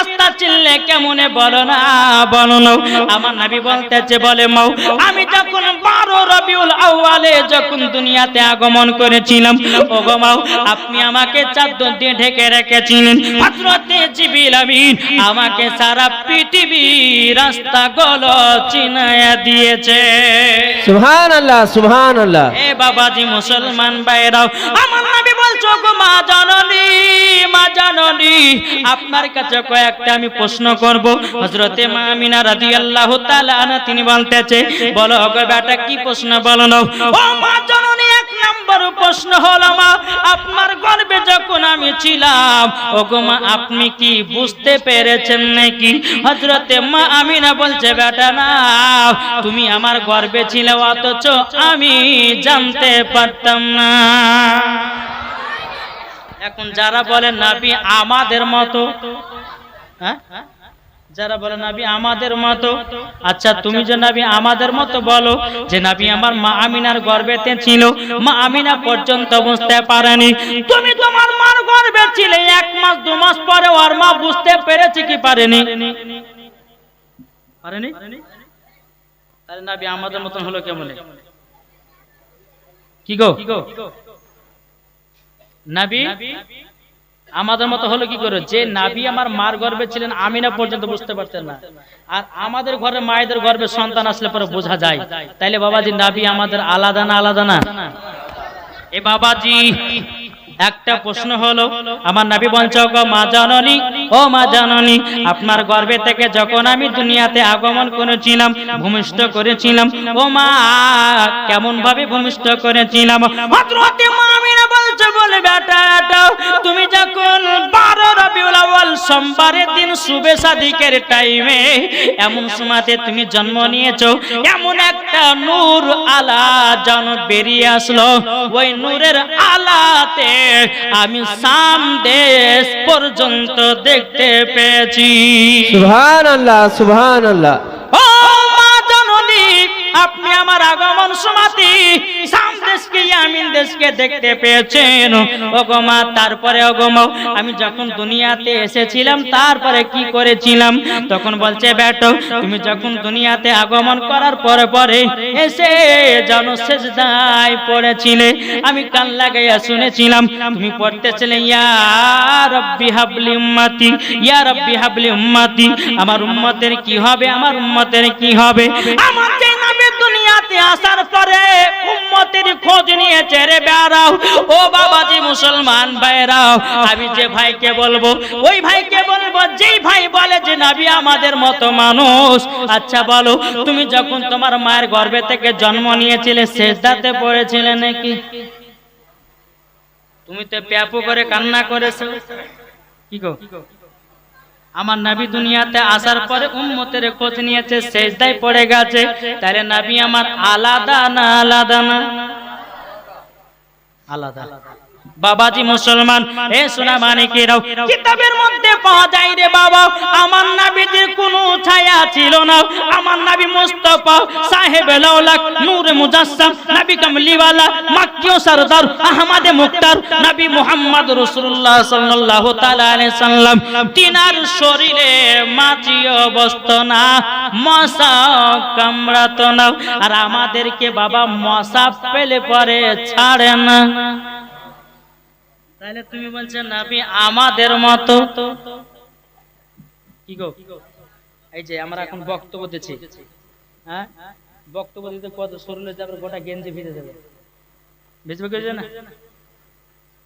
রাস্তা চিনলে কেমনে বলো না? বলো না। আমার নবী বলতেছে বলে মাও আমি যখন বারো রবিউল আউয়ালে যখন দুনিয়াতে আগমন করেছিলাম ও গো মাও আপনি আমাকে চাদর দিয়ে ঢেকে রেখেছিলেন। হযরতে জিবরিল আমিন আমাকে সারা পৃথিবী রাস্তা গলো চিনায়া দিয়েছে। সুবহান আল্লাহ সুবহান আল্লাহ এ বাবাজি মুসলমান বাইরাও আমার নবী বলছো গো মা জননী মা জননী আপনার কাছে কয়েকটা আমি প্রশ্ন করব। হযরতে মা আমিনা রাদিয়াল্লাহু তাআলা আনহা তিনি বলতেছে, বলো গো বেটা, কি প্রশ্ন বলো না ও মা জননী, এক নম্বর প্রশ্ন হলো মা, আপনার গর্ভে যখন আমি ছিলাম ও গো মা, আপনি কি বুঝতে পেরেছেন নাকি? হযরতে মা আমিনা বলছে, বেটা, না, তুমি আমার গর্ভে ছিলে, অথচ আমি জানতে পারতাম না। এখন যারা বলে, নাবি, আমাদের মতো হ্যাঁ? যারা বলে, নাবি, আমাদের মতো। আচ্ছা তুমি যে, নাবি, আমাদের মতো বলো। যে, নাবি, আমার মা আমিনার গর্বেতে ছিল। মা আমিনা পর্যন্ত বুঝতে পারেনি। তুমি তোমার মার গর্ভে ছিলে। এক মাস, দু মাস পরে ওর মা বুঝতে পেরেছে কি পারেনি? পারেনি? তাহলে, নাবি, আমাদের মতন হলো কেমন কি গো? নাবি? আমাদের মতো হলো কি করে? যে নাবি আমার মার গর্বে ছিলেন আমি না পর্যন্ত বুঝতে পারতেন না। আর আমাদের ঘরে মায়েদের গর্ভে সন্তান আসলে পরে বোঝা যায়। তাইলে বাবাজি, নাবি আমাদের আলাদা না আলাদা না? এ বাবাজি, একটা প্রশ্ন হলো, আমার নাবি বঞ্চক মা জাননী, ও মা জাননী, আপনার গর্ভে থেকে যখন আমি দুনিয়াতে আগমন করেছিলাম, ভূমিষ্ঠ করেছিলাম, ও মা কেমন ভাবে ভূমিষ্ঠ করেছিলাম? মা বলে তুমি যখন বারো রবিউল সোমবারের দিন টাইমে এমন সময়তে তুমি জন্ম নিয়েছো, এমন একটা নূর আলা জন বেরিয়ে আসলো। ওই নূরের আলাতে আমি সাম পর্যন্ত দেখতে পেয়েছি। সুবহান আল্লাহ আমার আগমন সমাতি সাম দেশকে, ইয়ামিন দেশকে দেখতে পেয়েছেন। ওগো মা, তারপরে ওগো মা, আমি যখন দুনিয়াতে এসেছিলাম, তারপরে কি করেছিলাম? তখন বলছে, বেটো, তুমি যখন দুনিয়াতে আগমন করার পরে পরে এসে জন, সেজদায় পড়েছিলে। আমি কান লাগাইয়া শুনেছিলাম, তুমি পড়তেছিলে, ইয়া রব্বি হাবলি উম্মতি, ইয়া রব্বি হাবলি উম্মতি। আমার উম্মতের কি হবে? আমার উম্মতের কি হবে? আমার যে নবী দুনিয়াতে আসার পরে উম্মতের খোঁজ নিয়ে চেরে বেড়াও ও বাবাজি মুসলমান ভাইরাও আমি যে ভাইকে বলব, ওই ভাইকে বলব, যেই ভাই বলে যে নবী আমাদের মতো মানুষ আচ্ছা বলো, তুমি যখন তোমার মায়ের গর্ভে থেকে জন্ম নিয়েছিলে, সেজদাতে পড়েছিলে নাকি? তুমি তো প্যাপু করে কান্না করেছ। কি গো? আমার নাবি দুনিয়াতে আসার পরে উম্মতের খোঁজ নিয়েছে, সেজদায় পড়ে গেছে। তাহলে নাবি আমার আলাদা না আলাদা না? আলাদা। বাবাজি মুসলমান, এ সোনা মানিকেরাও, কিতাবের মধ্যে পাওয়া যায় রে বাবা, আমার নাবিজির কোনো ছায়া ছিল না। আমার নাবি মুস্তাফা সাহেব লাউলাক নূর মুজাসসাম, নবী কামলিওয়ালা মাক্কিও সরদার আহমদে মুক্তার, নবী মুহাম্মদ রাসূলুল্লাহ সাল্লাল্লাহু তাআলা আলাইহি সাল্লাম। তিনার শরীরে মাছিও বসতো না, মশা কামড়াতো না। আর আমাদেরকে বাবা মশা পেলে পরে ছাড়ে না। তাহলে তুমি বলছো নাবি আমাদের মতো? কি গো? এই যে আমরা এখন বক্তব্য দিচ্ছি। হ্যাঁ? বক্তব্য দিতে কত শরীরে যাবে, গোটা গেঞ্জি ভিজে যাবে। ভিজবে কিছু না?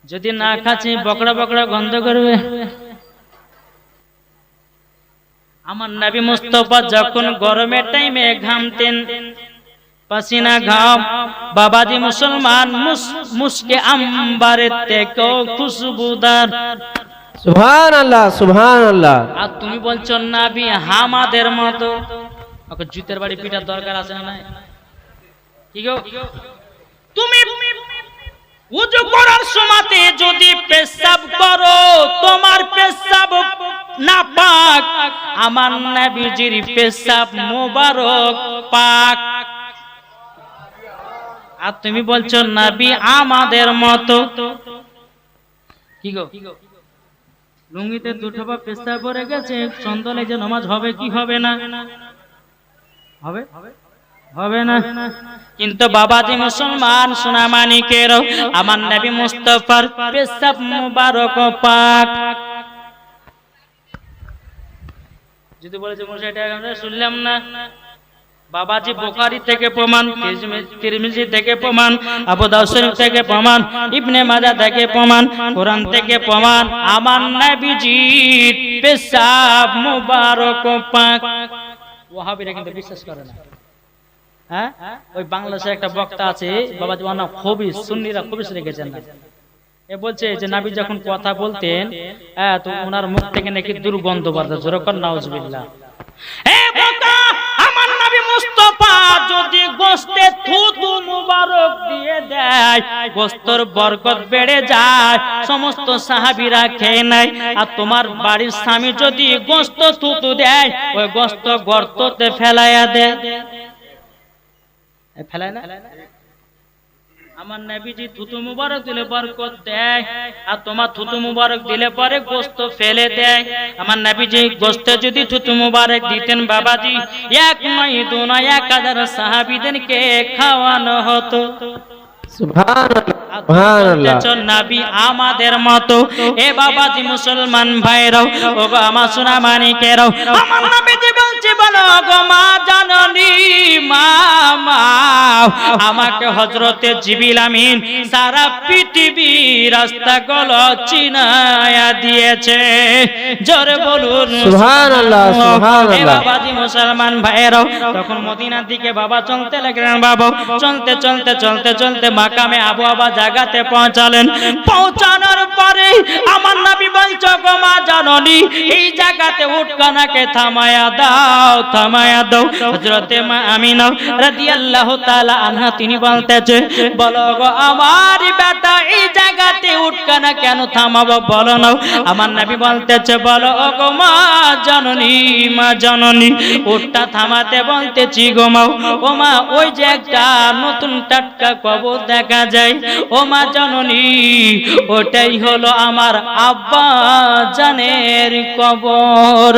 যদি না খাচ্ছি, বকড়া বকড়া গন্ধ করবে। আমার নবী মুস্তফা যখন গরমের টাইমে ঘামতেন পাসিনা ঘাম বাবাজি মুসলমান মুসকে আম্বারের থেকেও খুশবুদার সুবহান আল্লাহ সুবহান আল্লাহ আর তুমি বলছো নাবি হামাদের মতো। ওকে জুতের বাড়ি পিটার দরকার আছে না নাই? কি গো? তুমি উজু করার সময়তে যদি পেশাব করো তোমার পেশাব না পাক আমার নবীজির পেশাব মোবারক পাক। আর তুমি বলছো, নবী আমাদের মতো। কি গো? লুঙ্গিতে দুটো বা পেস্তা পরে গেছে সন্ধ্যলে যে নামাজ হবে কি হবে না? হবে? হবে না। কিন্তু বাবাজি মুসলমান, সোনামানিকের, আমার নবী মুস্তফার পেশাব মুবারক পাক। যদি বলেছে আমরা শুনলাম না। বাবাজি বোখারি থেকে প্রমাণ, তিরমিজি থেকে প্রমাণ, আবু দাউদ থেকে প্রমাণ, ইবনে মাজা থেকে প্রমাণ, কোরআন থেকে প্রমাণ, আমার নবীজির পেশাব মুবারক পাক। ওয়াহাবিরা কিন্তু বিশ্বাস করে না। হ্যাঁ? ওই বাংলাদেশে একটা বক্তা আছে, বাবাজি, ওনার নাম খবিস সুন্নিরা খবিস রেখেছেন না। এ বলছে যে, নাবি যখন কথা বলতেন হ্যাঁ তো ওনার মুখ থেকে নাকি দুর্গন্ধ বাড়তো। জোরকর নাউজবিল্লাহ। যদি গোস্তে থুতু মুবারক দিয়ে দেয় গোস্তর বরকত বেড়ে যায়, সমস্ত সাহাবিরা খেয়ে নাই আর তোমার বাড়ির স্বামী যদি গোস্ত থুতু দেয়, ওই গোস্ত গর্ততে ফেলাইয়া দেয়। ফেলায় না? আমার নাবিজি থুতু মুবারক দিলে বরকত দেয়, আর তোমার থুতু মুবারক দিলে পরে গোস্ত ফেলে দেয়। আমার নাবিজি গোস্ত যদি থুতু মুবারক দিতেন বাবাজি, এক নয় দু নয় এক হাজার সাহাবিদেরকে খাওয়ানো হতো। সুবহানাল্লাহ সুবহানাল্লাহ। বলতেছ নাবি আমাদের মতো। এ বাবাজি মুসলমান ভাইরাও ও গো আমার সোনা মানিকেরাও আমার নবীজি বলছে বলো গো মা জাননী মা মা। আমাকে হযরতে জিবিল আমিন সারা পৃথিবী রাস্তা গল চিনায়া দিয়েছে। জোরে বলুন। সুবহানাল্লাহ, সুবহানাল্লাহ। বাবাজি মুসলমান ভাইরাও তখন মদিনার দিকে বাবা চলতে লাগলেন বাবা। চলতে চলতে চলতে চলতে মাকামে আবু আবা জায়গাতে পৌঁছালেন। পৌঁছানোর পরে আমার নবী বলছো, গো মা জাননি, এই জায়গাতে উটকানাকে থামায়া দাও থামায়া দাও। হযরতে মা আমিনা রাদিয়াল্লাহু তাআলা আনহা তিনি বলতেছে, বলো গো, আমার বেটা, এই জায়গাতে উটকানা কেন থামাবো? বলো না। আমার নবী বলতেছে, বলো গো মা জননী মা জননী, উটটা থামাতে বলতেছি গো মা। ও মা, ওই যে একটা নতুন টাটকা কবর দেখা যায়। ও মা জননী, ওটাই হলো আমার আব্বা জানের কবর।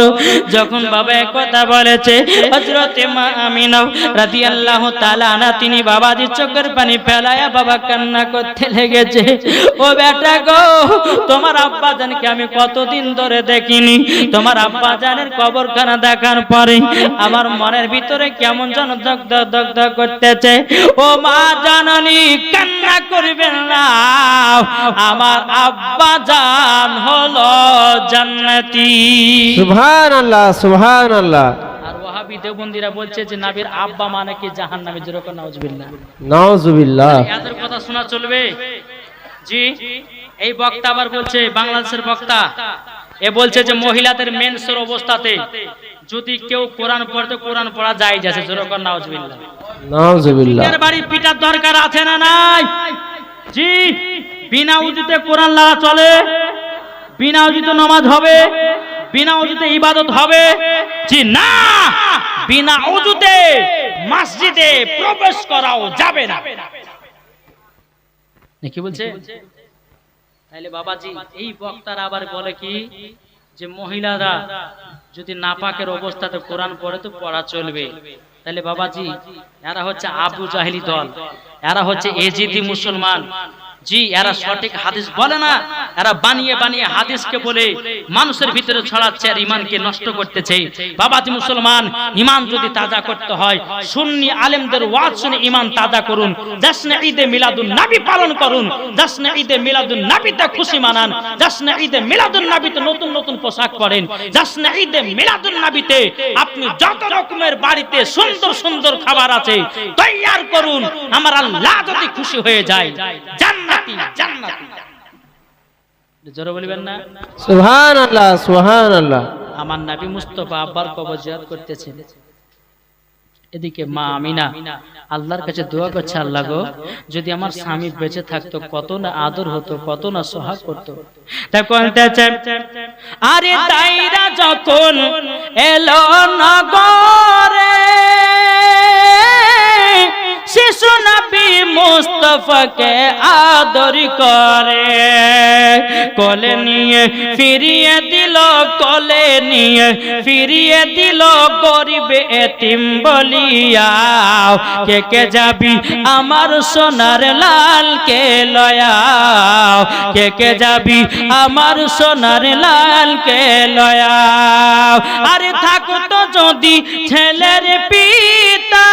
যখন বাবা কথা বলেছে হজরতে মা আমিনা রাদিয়াল্লাহু তাআলা আনা তিনি বাবাজি চোখের পানি ফেলায়া বাবা কান্না করতে লেগেছে। ও বেটা গো, তোমার আব্বা জানকে আমি কতদিন ধরে দেখিনি। তোমার আব্বা জানের কবরখানা দেখার পরে আমার মনের ভিতরে কেমন যেন দগ্ধ দগ্ধ করতেছে। ও মা জাননি কান্না করবেন না। আমার আব্বা জান হলো জান্নাতি। সুবহানাল্লাহ সুবহানাল্লাহ। আর ওয়াহাবি দেওবন্দিরা বলছে যে নাবির আব্বা মানে কি জাহান নামে যেরকম নাউজবিল্লাহ। নাউজুবিল্লাহ। এদের কথা শোনা চলবে? জি এই বক্তা আবার বলছে বাংলাদেশের বক্তা এ বলছে যে মহিলাদের মেন্সের অবস্থাতে যদি কেউ কোরআন পড়তে কোরআন পড়া যায় যাচ্ছে যেরকম নাউজবিল্লাহ। নাউজুবিল্লাহ। নিজের বাড়ি পিটার দরকার আছে না নাই? জি বিনা উজুতে কোরআন লাগা চলে বিনা উজুতে নামাজ হবে বিনা উজুতে ইবাদত হবে। জি না বিনা উজুতে মসজিদে প্রবেশ করাও যাবে না। কি বলছে? তাইলে বাবাজি এই বক্তারা আবার বলে কি? যে মহিলারা যদি নাপাকের অবস্থাতে কোরআন পড়ে তো পড়া চলবে। তাহলে বাবাজি, এরা হচ্ছে আবু জাহিলি দল, এরা হচ্ছে এজিদি মুসলমান। জি, এরা সঠিক হাদিস বলে না। এরা বানিয়ে বানিয়ে হাদিসকে বলে মানুষের ভিতরে ছড়াচ্ছে আর ইমানকে নষ্ট করতেছে। বাবাজি মুসলমান ইমান যদি তাজা করতে হয়, সুন্নি আলেমদের ওয়াজ শুনে ইমান তাজা করুন। জাসনে ঈদে মিলাদুন নাবি পালন করুন। জাসনে ঈদে মিলাদুন নাবিতে খুশি মানান। জাসনে ঈদে মিলাদুন নাবিতে নতুন নতুন পোশাক পরেন। জাসনে ঈদে মিলাদুন নাবিতে আপনি যত রকমের বাড়িতে সুন্দর সুন্দর খাবার আছে তৈয়ার করুন। আমার আল্লাহ যদি খুশি হয়ে যায় জোরে বলবেন না? সুবহানাল্লাহ সুবহানাল্লাহ। আমার নাবি মুস্তফা আব্বার কবর জিয়ারত করতেছেন। এদিকে মা আমিনা আল্লাহর কাছে দোয়া করছে আল্লাহ গো যদি আমার স্বামী বেঁচে থাকতো কত না আদর হতো কত না সোহাগ করতো। আরে তাইরা যখন এলো নগরে মুস্তফাকে আদর করে। কোলে নিয়ে ফিরিয়ে দিল, কলে নিয়ে ফিরিয়ে দিল গরিবে এতিম বলিয়া। কে কে যাবি আমার সোনার লাল কে লয়াও কে কে যাবি আমার সোনার লাল কে লয়াও আরে থাকতো যদি ছেলের পিতা।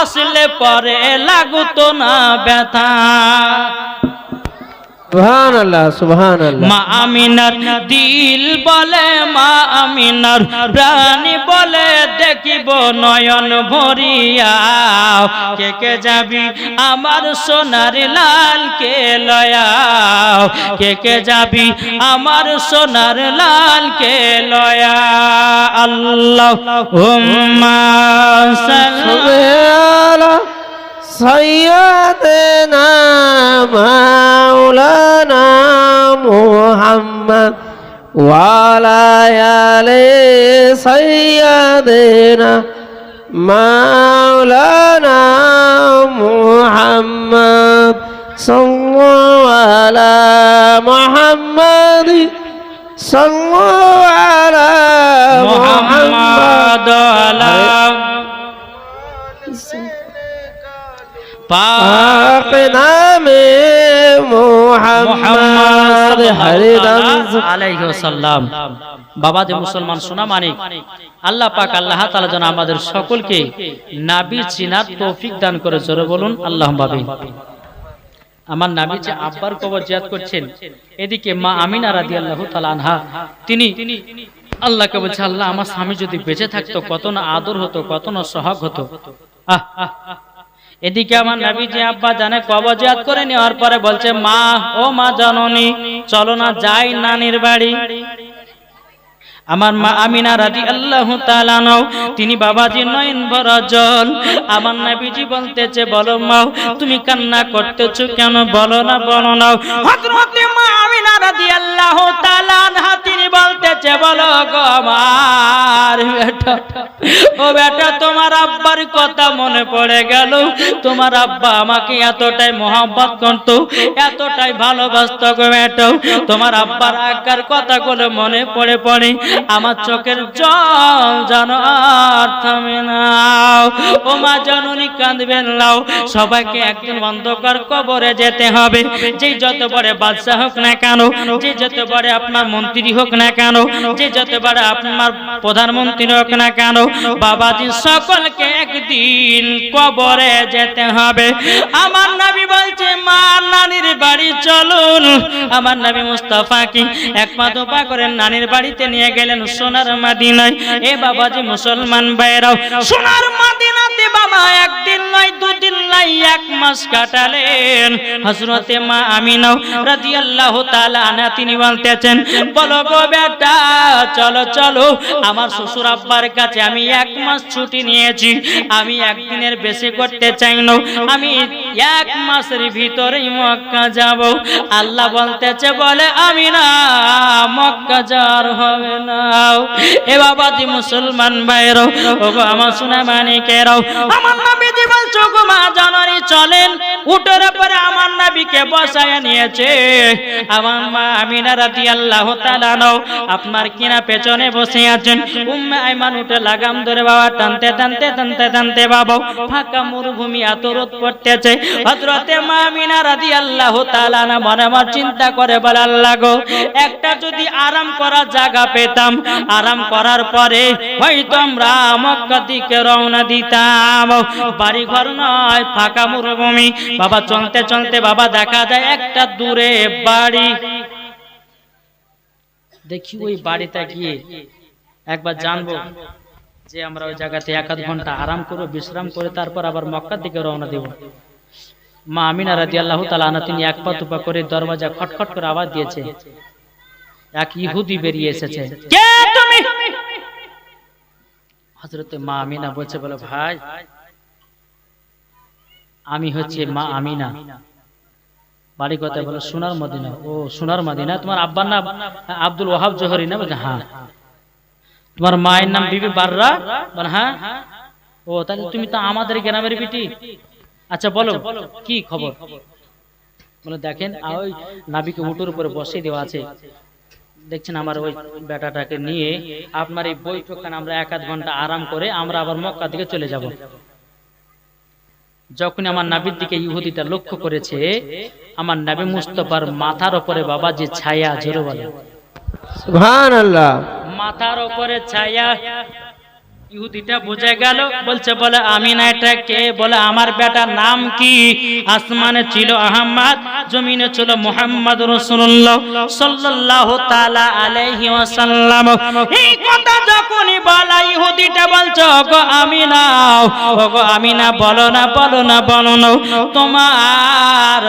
আসলে পরে লাগুতো না ব্যথা। সুহান আল্লাহ সুহান আল্লাহ মা আমিনার দিল বলে মা আমিনার প্রাণী বলে দেখিব নয়ন ভরিয়া। কে কে যাবি আমার সোনার লাল কে লয়া? কে কে যাবি আমার সোনার লাল কে লয়া? আল্লাহ হুম্মা না সাইয়্যিদানা مولانا محمد وعلى آل سيدنا مولانا محمد صلى على محمد صلى على محمد پاک نام মোহাম্মদ বাবা যে মুসলমান সোনা মানিক। আল্লাহ পাক আল্লাহ তাআলা যেন আমাদের সকলকে নাবি চিনার তৌফিক দান করে। জোরে বলুন আল্লাহ আমিন। আমার নাবি যে আব্বার কবর জিয়াদ করছেন এদিকে মা আমিনা রাদিয়াল্লাহু তাআলা আনহা তিনি আল্লাহকে বলছে আল্লাহ আমার স্বামী যদি বেঁচে থাকতো কত না আদর হতো কত না সহগ হতো। আহ, আহ। এদিকে আমার নবী যে আব্বা জানে কবজাত করে নেওয়ার পরে বলছে মা ও মা জননী চলো না যাই নানির বাড়ি। আমার মা আমিনা রাজি আল্লাহ তালানও তিনি বাবাজি নয়ন বরাজল আমার নাবিজি বলতেছে বলো মাও তুমি কান্না করতেছো কেন? বলো না বলো না হযরতে মা আমিনা রাজি আল্লাহ তালানহা তিনি বলতেছে, বলো গো আমার বেটা। ও বেটা, তোমার আব্বার কথা মনে পড়ে গেল। তোমার আব্বা আমাকে এতটাই মহব্বত করত, এতটাই ভালোবাসত গো বেটা। তোমার আব্বার আজ্ঞার কথাগুলো মনে পড়ে পড়ে আমার চোখের জল যেন আর থামে নাও ও মা জননী কাঁদবেন নাও সবাইকে একদিন অন্ধকার কবরে যেতে হবে। যে যত বড় বাদশাহ হোক না কেন, যে যত বড় আপনার মন্ত্রী হোক না কেন? যে যত বড় আপনার প্রধানমন্ত্রী হোক না কেন, বাবাজি সকলকে একদিন কবরে যেতে হবে। আমার নবী বলছে, মা, নানির বাড়ি চলুন। আমার নবী মুস্তাফা কি এক পা দুপা করে নানির বাড়িতে নিয়ে গেলেন সোনার মাদিনায়? এ বাবাজি মুসলমান ভাইরাও সোনার মাদিনাতে বাবা একদিন নয়, দুদিন নয় এক মাস কাটালেন। হজরতে মা আমিনাও রাদিয়াল্লাহু তাআলা আনহা, তিনি বলতেছেন, বলো গো বেটা, চলো চলো, আমার শ্বশুর আব্বার কাছে আমি এক মাস ছুটি নিয়েছি। আমি একদিনের বেশি করতে চাই না। আমি এক মাসের ভিতরেই মক্কা যাব। আল্লাহ বলতেছে, বলে, আমি না, মক্কা যার হবে না। এ বাবাজি মুসলমান ভাইরও ও আমার সোনা মানিকেরাও আমার নবীজি বলছো গো মা জানারি চলেন। উটের পরে আমার নবীকে বসায় নিয়েছে। আমার মা আমিনা রাদিয়াল্লাহু তাআলা নাও আপনার কিনা পেছনে বসে আছেন। উম্মে আইমান উঠে লাগাম ধরে বাবা, টানতে টানতে টানতে টানতে বাবা, ফাঁকা মরুভূমি এত রোদ পড়তেছে। হযরতে মা আমিনা রাদিয়াল্লাহু তাআলা না মনে মনে চিন্তা করে বলে আল্লাহ গো একটা যদি আরাম করার জায়গা পেতাম আরাম করার পরে হয়তো আমরা মক্কা দিকে রওনা দিতাম। বাড়ি ঘর নয় ফাঁকা মরুভূমি। বাবা চলতে চলতে বাবা দেখা যায় একটা দূরে বাড়ি। দেখি ওই বাড়িতে গিয়ে একবার জানব যে আমরা ওই জায়গাতে এক আধ ঘণ্টা আরাম করব বিশ্রাম করে তারপর আবার মক্কার দিকে রওনা দেব। মা আমিনা রাজি আল্লাহ তালা তিনি এক পা দুপা করে দরওয়াজা খটখট করে আওয়াজ দিয়েছে। এক ইহুদি বেরিয়ে এসেছে। মা আমিনা বলছে, বলে, ভাই, আমি হচ্ছে মা আমিনা। বাড়ি কথা বলে, সোনার মদিনা। ও, সোনার মদিনা? তোমার আব্বার নাম আব্দুল ওহাব জোহরি না? বলছে হ্যাঁ। তোমার মায়ের নাম বিবি বাররা? বলে হ্যাঁ। ও, তাহলে তুমি তো আমাদের গ্রামের বিটি। আচ্ছা বলো কি খবর? বলে দেখেন ওই নাবিকে উটোর উপরে বসিয়ে দেওয়া আছে। দেখছেন আমার ওই বেটাটাকে নিয়ে আপনার এই বৈঠকখানে আমরা এক আধ ঘণ্টা আরাম করে আমরা আবার মক্কা দিকে চলে যাব। যখন আমার নাবির দিকে ইহুদিটা লক্ষ্য করেছে আমার নাবি মুস্তফার মাথার ওপরে বাবা যে ছায়া জোরে বলে। মাথার ওপরে ছায়া ইহুদিটা বুঝে গেল, বলছে, বলে আমি না এটা কে? বলে, আমার বেটার নাম কি? আসমানে ছিল আহম্মদ, জমিনে ছিল মোহাম্মদ রসুল্লাহ সাল্লাল্লাহু তাআলা আলাইহি ওয়াসাল্লাম। এই কথা যখনই বলা, ইহুদিটা বলছে, ওগো আমি না ওগো আমি না বলো না বলো না বলো না, তোমার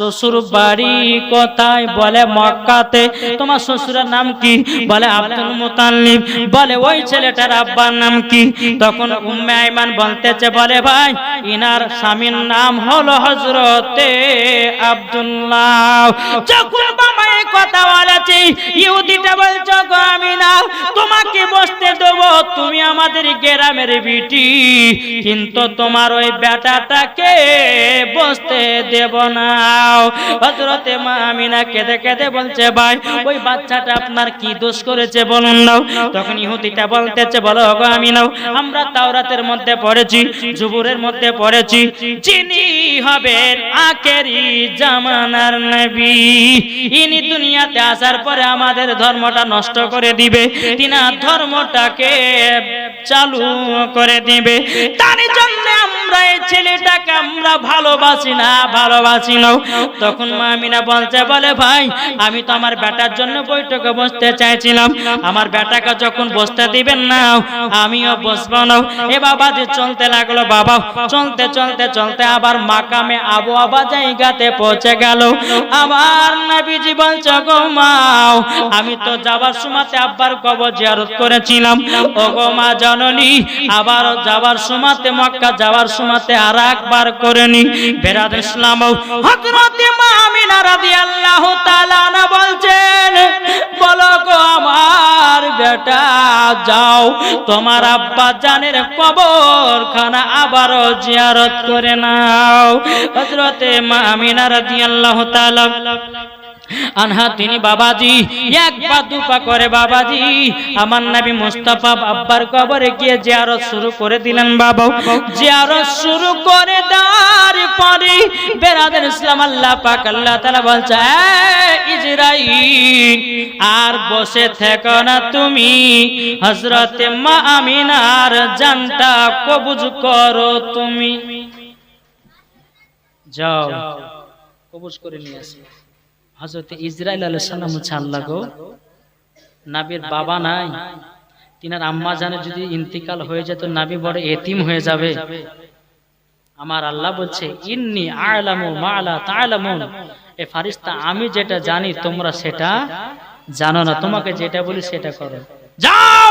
শ্বশুর বাড়ি কোথায় বলে মক্কাতে? তোমার শ্বশুরের নাম কি? বলে আব্দুল মুতাল্লিব। বলে ওই ছেলেটার আব্বার নাম কি? তখন উম্মে আইমান বলতেছে, বলে ভাই, ইনার স্বামীর নাম হলো হজরতে আব্দুল্লাহ। যখন বাবা এই কথা বলেছে, ইহুদিটা বলছো গো আমি না তোমাকে বসতে দেবো, তুমি আমাদের গ্রামের বিটি। কিন্তু তোমার ওই বেটাটাকে বসতে দেব না। হজরতে মা আমিনা কেঁদে কেঁদে বলছে, ভাই, ওই বাচ্চাটা আপনার কি দোষ করেছে বলুন নাও তখন ইহুদিটা বলতেছে, বলো গো আমি নাও আমরা তাওরাতের মধ্যে পড়েছি, জুবুরের মধ্যে পড়েছি। যিনি হবেন আখেরি জামানার নবী। ইনি দুনিয়াতে আসার পরে আমাদের ধর্মটা নষ্ট করে দিবে। তিনার ধর্মটাকে চালু করে দিবে। তার জন্য আমরা এই ছেলেটাকে আমরা ভালোবাসি না ভালোবাসি না। তখন মা আমিনা বলছে, বলে, ভাই, আমি তো আমার বেটার জন্য বৈঠকে বসতে চাইছিলাম। আমার বেটাকে যখন বসতে দিবেন না, আমিও বসবো না। এ বাবা যে চলতে লাগল, বাবা, চলতে চলতে চলতে আবার মাকামে আবু আবা জায়গাতে পৌঁছে গেল। আমার নবীজি বলছে, গো মাও আমি তো যাবার সময়তে আব্বার কবর জিয়ারত করেছিলাম। ও গো মা জননী আবার যাবার সময়তে মক্কা, যাওয়ার সময়তে আর একবার করে নি বেরাদ ইসলাম, হযরতে মা আমিনা রাদিয়াল্লাহু তাআলা যাও, তোমার আব্বা জানের কবরখানা আবারও জিয়ারত করে নাও। হযরতে মা আমিনা রাদিয়াল্লাহু আনহা তিনি বাবাজি, এক পা দু পা করে বাবাজি। আমার নবী মুস্তাফা আব্বার কবরে গিয়ে জিয়ারত শুরু করে দিলেন বাবা। জিয়ারত শুরু করে দেওয়ার পরে বেরাদের ইসলাম আল্লাহ পাক, আল্লাহ তাআলা বলছে, "এই ইজরাইল, আর বসে থেকো না তুমি। হযরতে মা আমিনার জানটা কবুজ করো তুমি। যাও। কবুজ করে নিয়ে আসো। হজরত ইসরাইল আলাইহিস সালাম হচ্ছে আল্লাহ গো নাবির বাবা নাই তিনার আম্মা জানে যদি ইন্তিকাল হয়ে যেত নাবি বড় এতিম হয়ে যাবে। আমার আল্লাহ বলছে ইন্নি আলামু মালা তালামুন। এ ফারিস্তা আমি যেটা জানি তোমরা সেটা জানো না। তোমাকে যেটা বলি সেটা করো। যাও!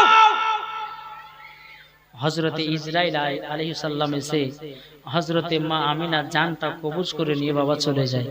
হজরতে ইসরাইল আলাইহিস সালাম এসে হজরতে মা আমিনা জানটা কবুজ করে নিয়ে বাবা চলে যায়।